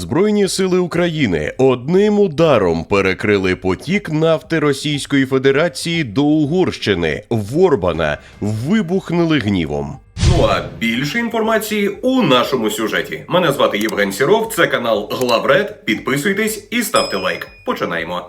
Збройні сили України одним ударом перекрили потік нафти Російської Федерації до Угорщини. Ворбана вибухнули гнівом. Ну а більше інформації у нашому сюжеті. Мене звати Євген Сіров, це канал Главред. Підписуйтесь і ставте лайк. Починаємо.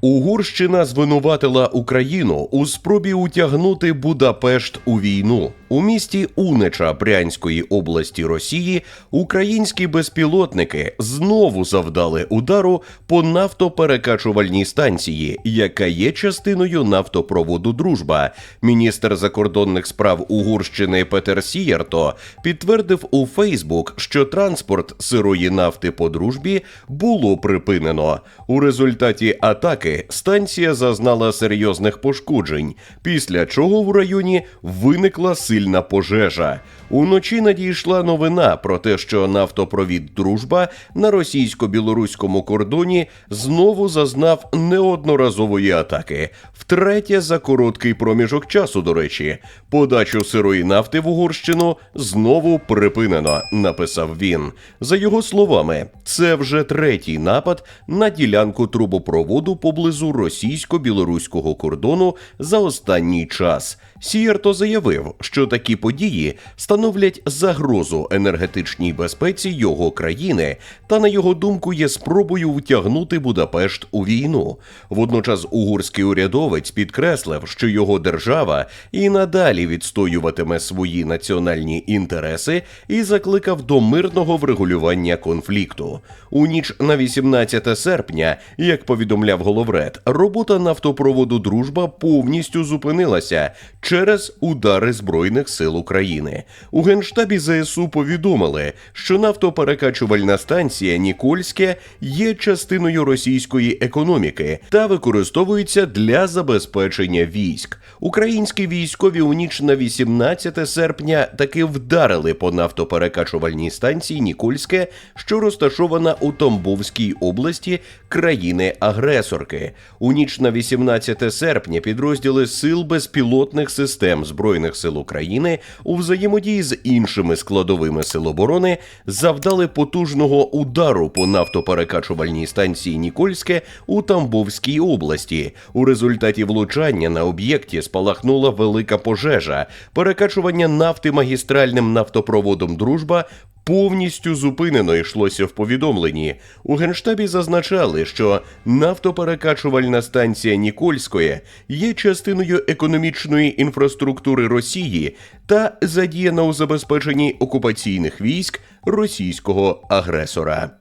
Угорщина звинуватила Україну у спробі утягнути Будапешт у війну. У місті Унеча Брянської області Росії українські безпілотники знову завдали удару по нафтоперекачувальній станції, яка є частиною нафтопроводу Дружба. Міністр закордонних справ Угорщини Петер Сіярто підтвердив у Фейсбук, що транспорт сирої нафти по дружбі було припинено. У результаті атаки станція зазнала серйозних пошкоджень, після чого в районі виникла сильна пожежа. Уночі надійшла новина про те, що нафтопровід Дружба на російсько-білоруському кордоні знову зазнав неодноразової атаки. Втретє за короткий проміжок часу, до речі, подачу сирої нафти в Угорщину знову припинено, написав він. За його словами, це вже третій напад на ділянку трубопроводу поблизу російсько-білоруського кордону за останній час. Сієрто заявив, що такі події становлять загрозу енергетичній безпеці його країни, та на його думку є спробою втягнути Будапешт у війну. Водночас угорський урядовець підкреслив, що його держава і надалі відстоюватиме свої національні інтереси і закликав до мирного врегулювання конфлікту. У ніч на 18 серпня, як повідомляв Головред, робота нафтопроводу Дружба повністю зупинилася через удари збройних сил України. У генштабі ЗСУ повідомили, що нафтоперекачувальна станція Нікольське є частиною російської економіки та використовується для забезпечення військ. Українські військові у ніч на 18 серпня таки вдарили по нафтоперекачувальній станції Нікольське, що розташована у Тамбовській області країни-агресорки. У ніч на 18 серпня підрозділи сил безпілотних систем Збройних сил України у взаємодії з іншими складовими сил оборони завдали потужного удару по нафтоперекачувальній станції Нікольське у Тамбовській області. У результаті влучання на об'єкті спалахнула велика пожежа. Перекачування нафти магістральним нафтопроводом Дружба повністю зупинено йшлося в повідомленні. У генштабі зазначали, що нафтоперекачувальна станція Нікольської є частиною економічної інфраструктури Росії та задіяна у забезпеченні окупаційних військ російського агресора.